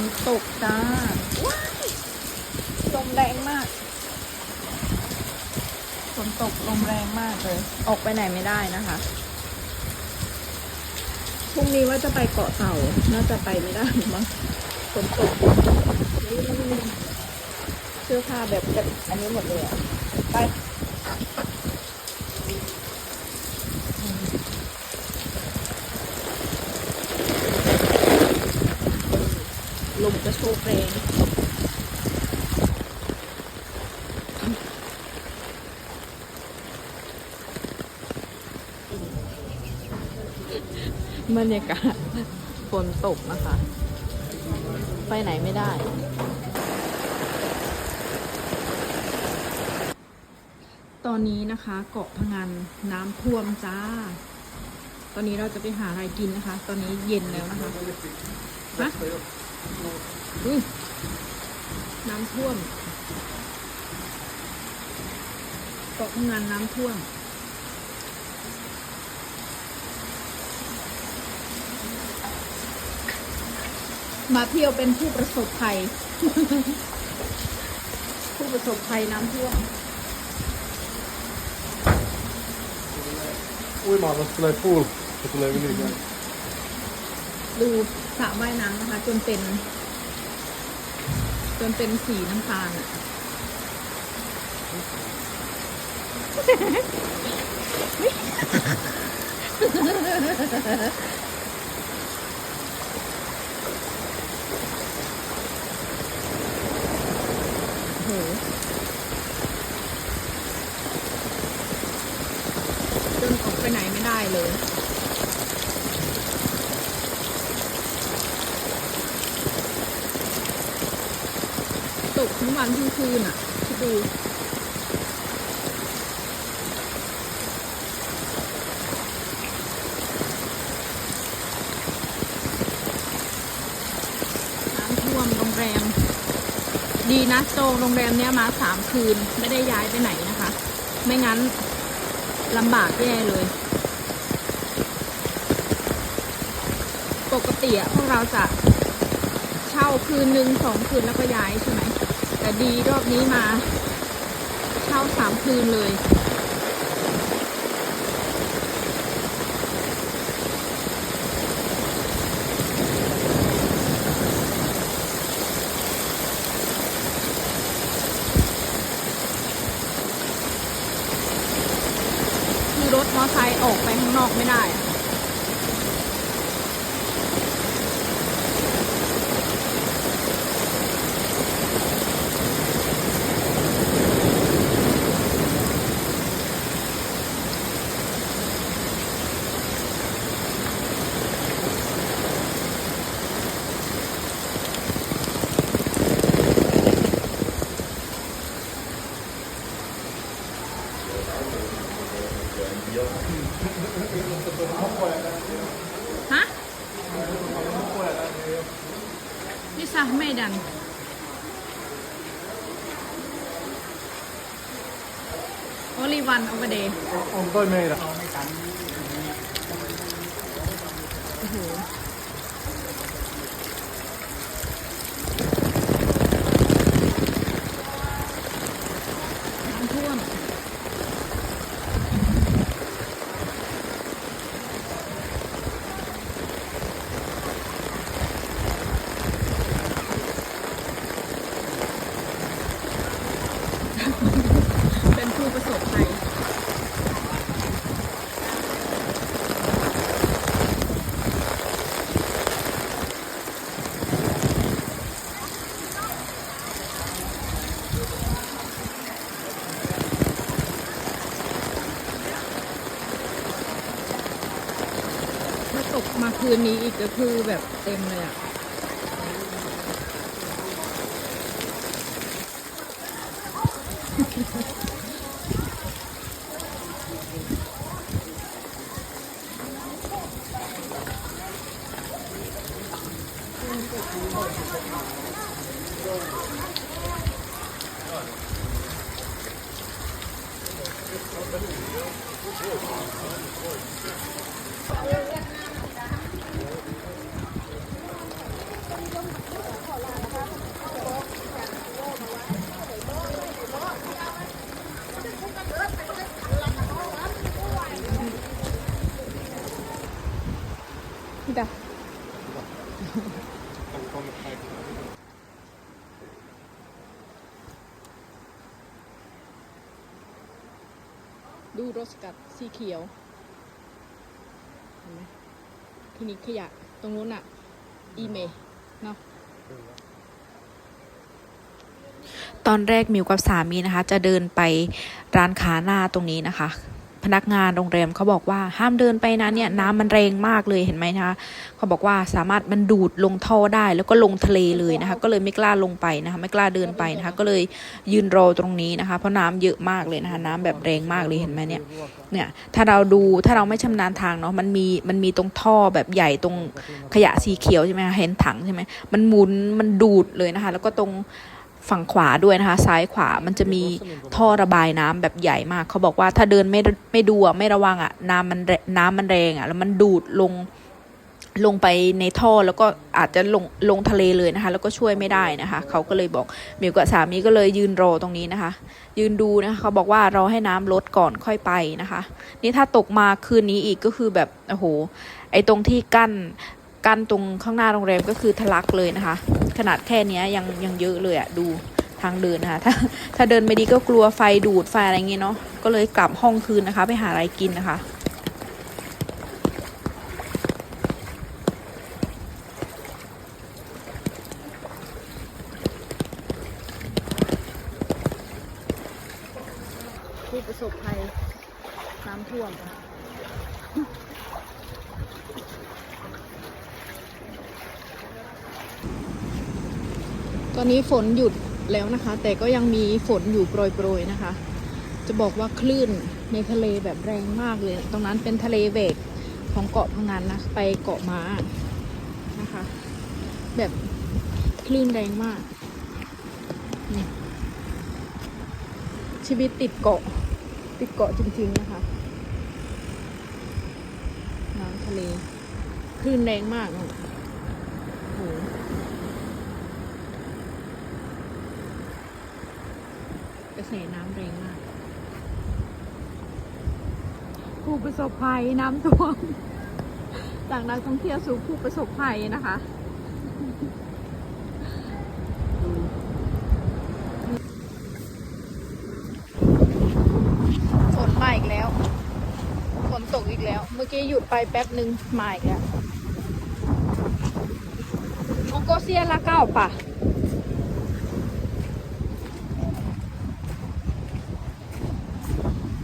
นตกจ้าว้ายลมแรงมากฝนตกลมแรงมากเลย ออกไปไหนไม่ได้นะคะพรุ่งนี้ว่าจะไปเกาะเต่า น่าจะไปไม่ได้มั้งฝนตกนี่เสื้อผ้าแบบแบบอันนี้หมดเลยอะไป ลม จะโชกแรงบรรยากาศฝนตกนะคะ ไปไหนไม่ได้ ตอนนี้นะคะเกาะพะงันน้ำท่วมจ้า ตอนนี้เราจะไปหาอะไรกินนะคะ ตอนนี้เย็นแล้วนะคะฮะ อุ้ยน้ำท่วมเกาะพะงันน้ำท่วม มาเที่ยวเป็นผู้ประสบภัย ผู้ประสบภัยน้ำท่วม Oj mamma spelar i pool. Jag spelar i ligga. ดูสระว่ายน้ำนะคะ จนเป็น จนเป็นสีน้ำตาลอะโอ้โหจนออกไปไหนไม่ได้เลย ตกทั้ งวันทั้งคืนอะคิดดูน้ำท่วมโรงแรม ดีนะโจโรงแรมเนี้ยมาสามคืนไม่ได้ย้ายไปไหนนะคะ ไม่งั้นลำบากแย่เลย ปกติอะพวกเราจะเช่าคืนหนึ่งสองคืนแล้วก็ย้ายใช่ไหม ดีรอบนี้มา เช่าสามคืนเลย คือรถมอไซค์ออกไปข้างนอกไม่ได้อะ ฮะนี่ซะไม่ดัน only one over day Omdöj mig då. โอ้โห คืนนี้อีกก็คือแบบเต็มเลยอะ ดูรสกัดสีเขียวเห็นไหมทีนี้ขยะตรงนู้นอะอีเมเนาะตอนแรกมิวกับสามีนะคะ จะเดินไปร้านค้าหน้าตรงนี้นะคะ พนักงานโรงแรมเขาบอกว่าห้ามเดินไปนะเนี่ยน้ำมันแรงมากเลยเห็นไหมนะคะเขาบอกว่าสามารถมันดูดลงท่อได้ แล้วก็ลงทะเลเลยนะคะ ก็เลยไม่กล้าลงไปนะคะไม่กล้าเดินไปนะคะ ก็เลยยืนรอตรงนี้นะคะ เพราะน้ำเยอะมากเลยนะคะ น้ำแบบแรงมากเลยเห็นไหมเนี่ยเนี่ยถ้าเราดูถ้าเราไม่ชำนาญทางเนาะมันมีมันมีตรงท่อแบบใหญ่ตรงขยะสีเขียวใช่ไหมเห็นถังใช่ไหมมันหมุนมันดูดเลยนะคะ แล้วก็ตรง ฝั่งขวาด้วยนะคะ ซ้ายขวามันจะมีท่อระบายน้ำแบบใหญ่มาก เขาบอกว่าถ้าเดินไม่ไม่ดูอะไม่ระวังอะน้ำมันแรน้ำมันแรงอะแล้วมันดูดลงลงไปในท่อแล้วก็อาจจะลงลงทะเลเลยนะคะ แล้วก็ช่วยไม่ได้นะคะ เขาก็เลยบอกมิวกับสามีก็เลยยืนรอตรงนี้นะคะ ยืนดูนะคะเขาบอกว่ารอให้น้ำลดก่อนค่อยไปนะคะ นี่ถ้าตกมาคืนนี้อีกก็คือแบบโอ้โหไอตรงที่กั้นกั้นตรงข้างหน้าโรงแรมก็คือทะลักเลยนะคะ ขนาดแค่เนี้ยยังยังเยอะเลยอะดูทางเดินนะคะถ้าถ้าเดินไม่ดีก็กลัวไฟดูดไฟอะไรเงี้ยเนาะก็เลยกลับห้องคืนนะคะ ไปหาอะไรกินนะคะ ผู้ประสบภัยน้ำท่วมต อนนี้ฝนหยุดแล้วนะคะ แต่ก็ยังมีฝนอยู่โปรยๆนะคะ จะบอกว่าคลื่นในทะเลแบบแรงมากเลย ตรงนั้นเป็นทะเลเบกของเกาะพังงานนะ ไปเกาะม้านะคะ แบบคลื่นแรงมากนี่ชีวิตติดเกาะ ติดเกาะจริงๆนะคะ น้ำทะเล คลื่นแรงมากโอ้โหกระแสน้ำแรงมาก ผู้ประสบภัยน้ำท่วม จากนักท่องเที่ยวสู่ผู้ประสบภัยนะคะฝนมาอีกแล้วฝนตกอีกแล้ว เมื่อกี้หยุดไปแป๊บหนึ่งมาอีกแล้วโองโกเซียละเก้าป่ะ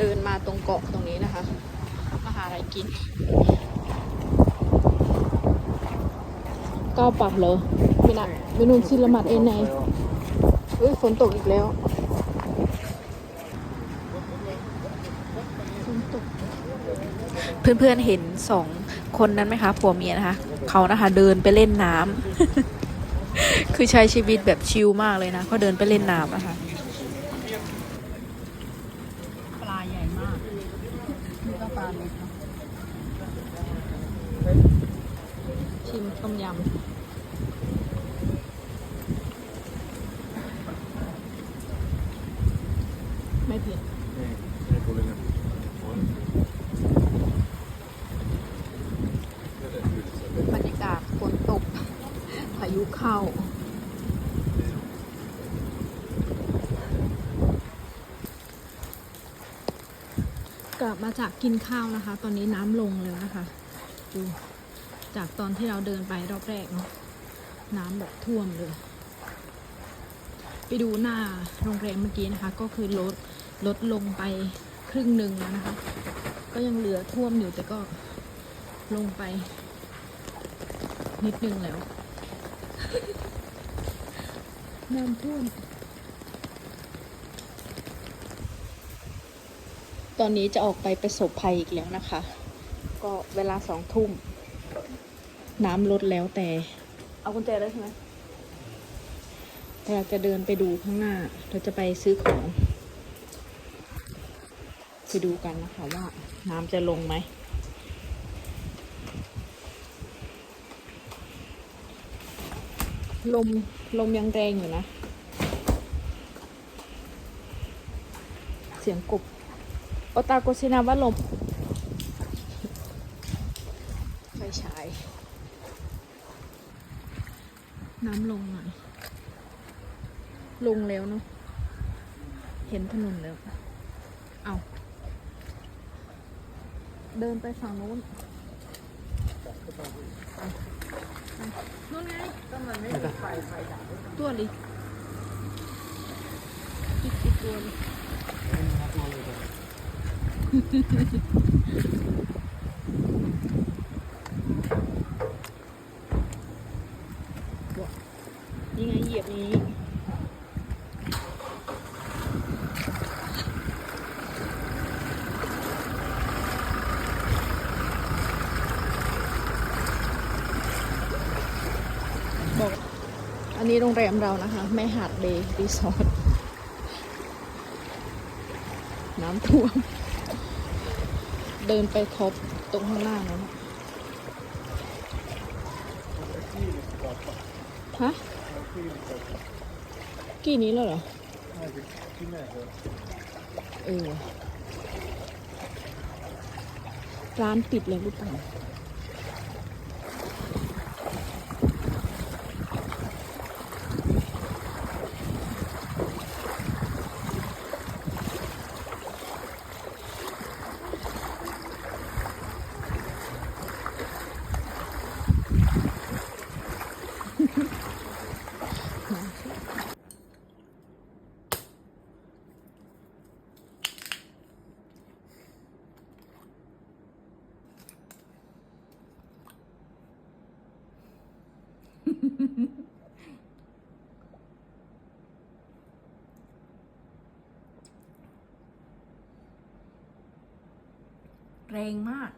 เดินมาตรงเกาะตรงนี้นะคะ มาหาอะไรกิน ก้าปับเหรอไม่นะเมนูชิลมัดเอ็นไนเอ้ยฝนตกอีกแล้วเพื่อนๆเห็นสองคนนั้นไหมคะผัวเมียนะคะเขานะคะ เดินไปเล่นน้ำคือใช้ชีวิตแบบชิลมากเลยนะเขาเดินไปเล่นน้ำนะคะ ปลาใหญ่มากนี่ก็ปลาเล็กเนาะชิม ต้มยำไม่เผ็ด Det är Boliden. บรรยากาศฝนตก พายุเข้า กลับมาจากกินข้าวนะคะ ตอนนี้น้ำลงแล้วนะคะ ดู จากตอนที่เราเดินไปรอบแรกเนาะน้ำแบบท่วมเลย ไปดูหน้าโรงแรมเมื่อกี้นะคะ ก็คือลดลดลงไปครึ่งหนึ่งแล้วนะคะ ก็ยังเหลือท่วมอยู่แต่ก็ลงไป นิดนึงแล้วน้ำท่วม ตอนนี้จะออกไปประสบภัยอีกแล้วนะคะ ก็เวลาสองทุ่ม น้ำลดแล้วแต่ เอากุญแจได้ใช่ไหมแต่เราจะเดินไปดูข้างหน้า เราจะไปซื้อของ ไปดูกันนะคะว่าน้ำจะลงไหมลม ลมยังแรงอยู่นะ เสียงกบโอตาโกชินาว่าลม ไฟฉาย น้ำลงหน่อย ลงแล้วเนาะ เห็นถนนแล้ว เอา เดินไปฝั่งนู้นนู่นไงก็มันไม่มีไฟไฟดับตัวดิจิกจิกตัวดินี่ไงเหยียบนี้ บอก อันนี้โรงแรมเรานะคะ แม่หาดเบย์รีสอร์ทน้ำท่วม เดินไปครบตรงข้างหน้านั้นอะฮะกี่นี้แล้วเหรอเออร้านปิดเลยหรือเปล่า แรงมาก